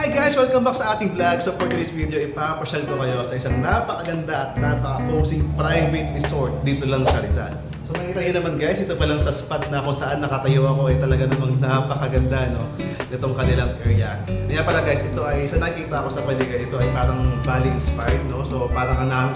Hi guys! Welcome back sa ating vlog. So for today's video, ipapasyal ko kayo sa isang napakaganda at napaka-posing private resort dito lang sa Rizal. So makikita nyo naman guys, ito pa lang sa spot na kung saan nakatayo ako ay talaga namang napakaganda no? Itong kanilang area. Kaya pala guys, ito ay sa nakikita ko sa paligid, ito ay parang Bali inspired no? So parang ka na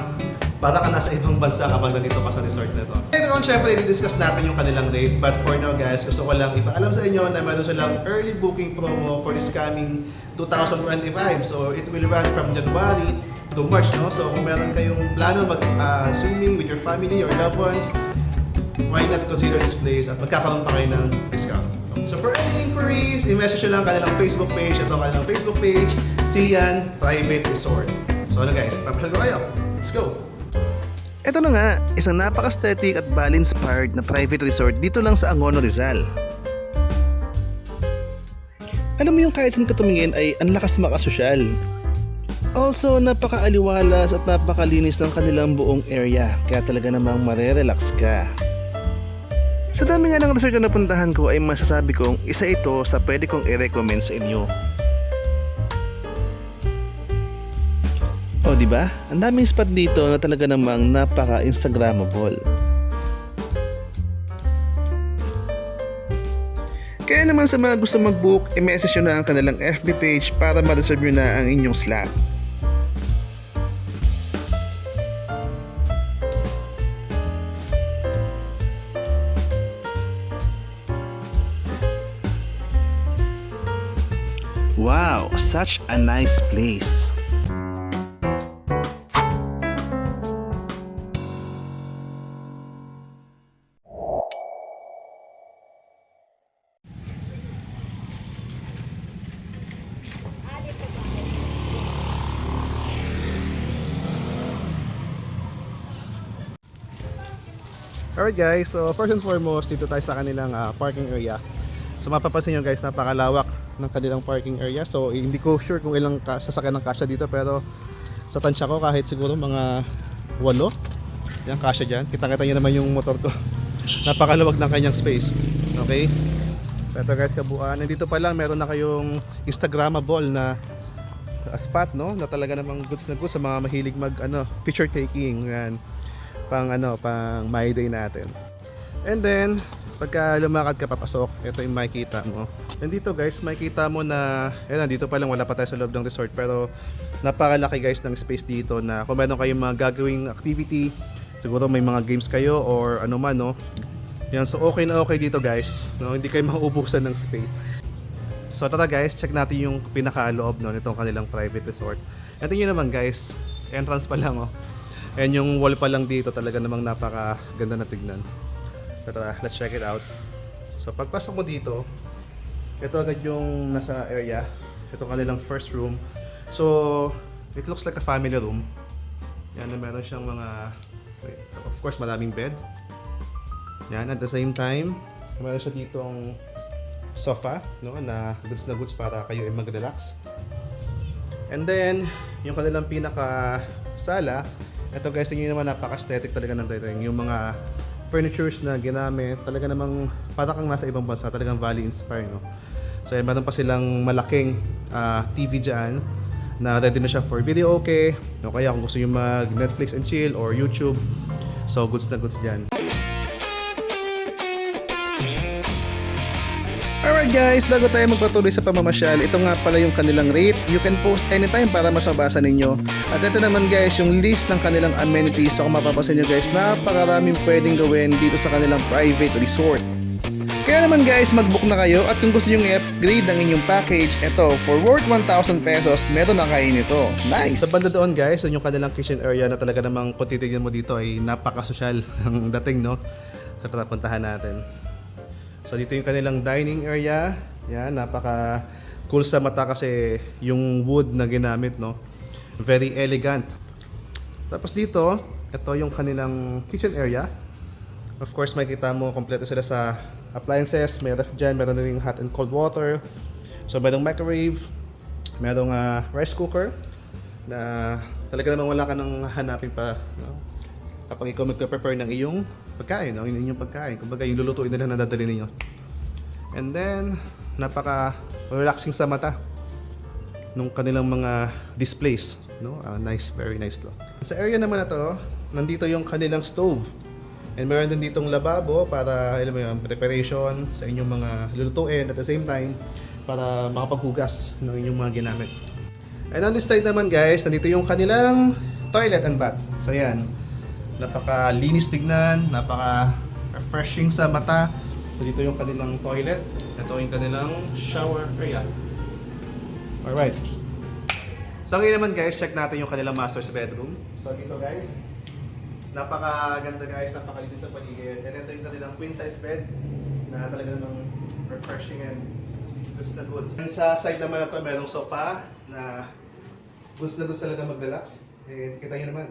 para ka nasa ibang bansa kapag nandito ka sa resort na to. Later on, syempre, i-discuss natin yung kanilang rate. But for now, guys, gusto ko lang ipaalam sa inyo na meron silang early booking promo for this coming 2025. So, it will run from January to March, no? So, kung meron kayong plano mag-swimming with your family or loved ones, why not consider this place at magkakaroon pa kayo ng discount. So for any inquiries, i-message nyo lang kanilang Facebook page. Ito kanilang Facebook page, Sian Private Resort. So ano guys, papasyal ko kayo. Let's go! Ito na nga, isang napaka-aesthetic at Bali-inspired na private resort dito lang sa Angono, Rizal. Alam mo yung kahit saan ka tumingin ay ang lakas makasosyal. Also, napaka-aliwalas at napakalinis ng kanilang buong area, kaya talaga namang marerelax ka. Sa dami nga ng resort na napuntahan ko ay masasabi kong isa ito sa pwede kong i-recommend sa inyo. O di ba? Ang daming spot dito na talaga namang napaka-instagrammable. Kaya naman sa mga gusto mag-book, i-message nyo na ang kanilang FB page para ma-reserve nyo na ang inyong slot. Such a nice place. Alright guys, so first and foremost, dito tayo sa kanilang ah, parking area. So mapapansin nyo guys, napakalawak ng kanilang parking area. So hindi ko sure kung ilang sasakyan ng kasya dito pero sa tansya ko kahit siguro mga walo. Yan kasya dyan. Kita-kita nyo naman yung motor ko. Napakalawag ng kanyang space. Okay? Ito guys, kabuuan. Nandito pa lang meron na kayong Instagrammable na spot no na talaga namang goods na goods sa mga mahilig mag ano picture taking yan pang ano pang my day natin and then pagka lumakad ka papasok ito yung makikita mo and dito guys makikita mo na ayun dito pa lang wala pa tayo sa loob ng resort pero napakalaki guys ng space dito na kung meron kayong mga gagawing activity siguro may mga games kayo or ano man no yan so okay na okay dito guys no hindi kayo mauubusan ng space So tara guys, check natin yung pinakaloob no, nitong kanilang private resort. Ito nyo naman guys, entrance pa lang oh. And yung wall pa lang dito talaga namang napaka ganda na tignan. Tara, let's check it out. So pagpasok mo dito, ito agad yung nasa area. Ito kanilang first room. So, it looks like a family room. Yan, na meron siyang mga, wait, of course, maraming bed. Yan, at the same time, meron siya ditong sofa, no, na goods na goods para kayo ay mag-relax. And then, yung kanilang pinaka sala, ito guys, tingin naman napaka-aesthetic talaga ng dating. Yung mga furnitures na ginamit, talaga namang para kang nasa ibang bansa, talagang Valley inspired, no. So, yan, meron pa silang malaking ah, TV dyan na ready na siya for video okay. No, kaya kung gusto nyo mag Netflix and chill or YouTube, so goods na goods dyan. Alright guys, bago tayo magpatuloy sa pamamasyal, ito nga pala yung kanilang rate. You can post anytime para mas ninyo. At ito naman guys, yung list ng kanilang amenities. So kung mapapansin nyo guys, napakaraming pwedeng gawin dito sa kanilang private resort. Kaya naman guys, mag-book na kayo at kung gusto nyo i-upgrade ang inyong package, ito, for worth 1,000 pesos, meron na kayo nito. Nice! Sa banda doon guys, yun yung kanilang kitchen area na talaga namang kung titignan mo dito ay napaka-social ang dating no. Sa tara puntahan natin. So dito yung kanilang dining area. Yan, napaka cool sa mata kasi yung wood na ginamit no. Very elegant. Tapos dito, ito yung kanilang kitchen area. Of course, makikita mo kompleto sila sa appliances. May ref dyan, meron rin hot and cold water. So, merong microwave, merong ah, rice cooker na talaga namang wala ka nang hanapin pa. No? Kapag ikaw magpe-prepare ng iyong pagkain, yung inyong pagkain. Kumbaga, yung lulutuin nila na dadali ninyo. And then, napaka relaxing sa mata. nung kanilang mga displays. No? Ah, nice, very nice to. Sa area naman na to, nandito yung kanilang stove. And meron din ditong lababo para alam mo yun, preparation sa inyong mga lulutuin at the same time para makapaghugas ng inyong mga ginamit. And on this side naman guys, nandito yung kanilang toilet and bath. So yan, napaka-linis tignan, napaka-refreshing sa mata. So dito yung kanilang toilet, ito yung kanilang shower area. Alright. So ngayon naman guys, check natin yung kanilang master's bedroom. So dito guys, napakaganda guys, napakalinis na paligid. And ito yung kanilang queen size bed na talaga namang refreshing and goods na goods. And sa side naman na to, merong sofa na goods na goods talaga mag-relax. And kita nyo naman.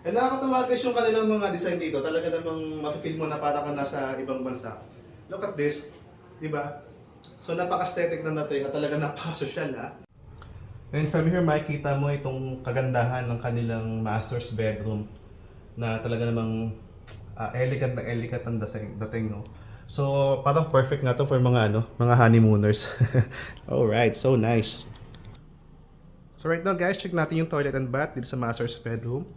And nakakatuwa guys yung kanilang mga design dito. Talaga namang mafe-feel mo na para ka nasa ibang bansa. Look at this. Di ba? So napaka-aesthetic na natin at talaga napaka-social ha. And from here makikita mo itong kagandahan ng kanilang master's bedroom na talaga namang ah, elegant na elegant ang dating, dating no. So parang perfect nga to for mga ano, mga honeymooners. Alright, so nice. So right now guys, check natin yung toilet and bath dito sa master's bedroom.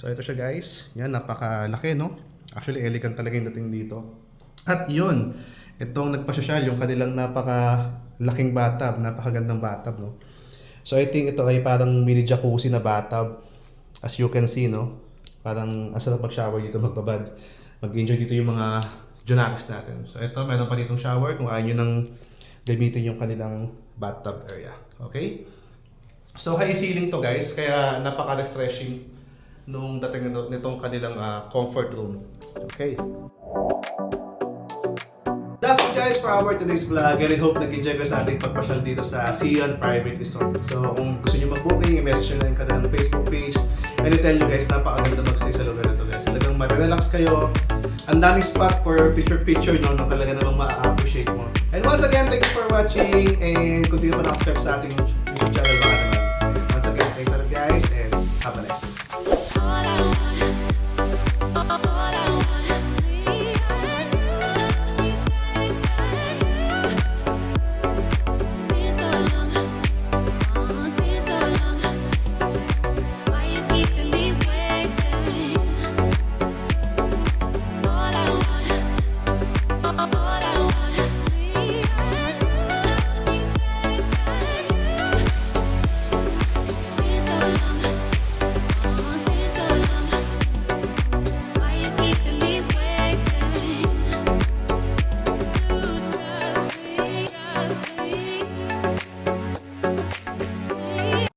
So ito siya guys. Yan, napakalaki no. Actually elegant talaga yung dating dito. At yun, itong nagpasosyal yung kanilang napaka laking bathtub, napakagandang bathtub no. So I think ito ay parang mini jacuzzi na bathtub. As you can see no, parang ang sarap mag-shower dito magbabad. Mag-enjoy dito yung mga junakis natin. So ito, meron pa ditong shower kung ayaw nyo nang gamitin yung kanilang bathtub area. Okay? So high ceiling to guys, kaya napaka-refreshing nung dating nitong kanilang uh, comfort room. Okay. That's it guys for our today's vlog and I hope nag-enjoy ko sa ating pagpasyal dito sa Sion Private Resort. So kung gusto nyo mag-booking, i-message nyo lang yung kanilang Facebook page and I tell you guys, napakaganda mag-stay sa lugar na to guys. Talagang matrelax kayo. Ang daming spot for picture-picture no, na talaga namang ma-appreciate mo. And once again, thanks for watching and continue pa na-subscribe sa ating YouTube channel. Once again, thanks a lot guys and have a nice day.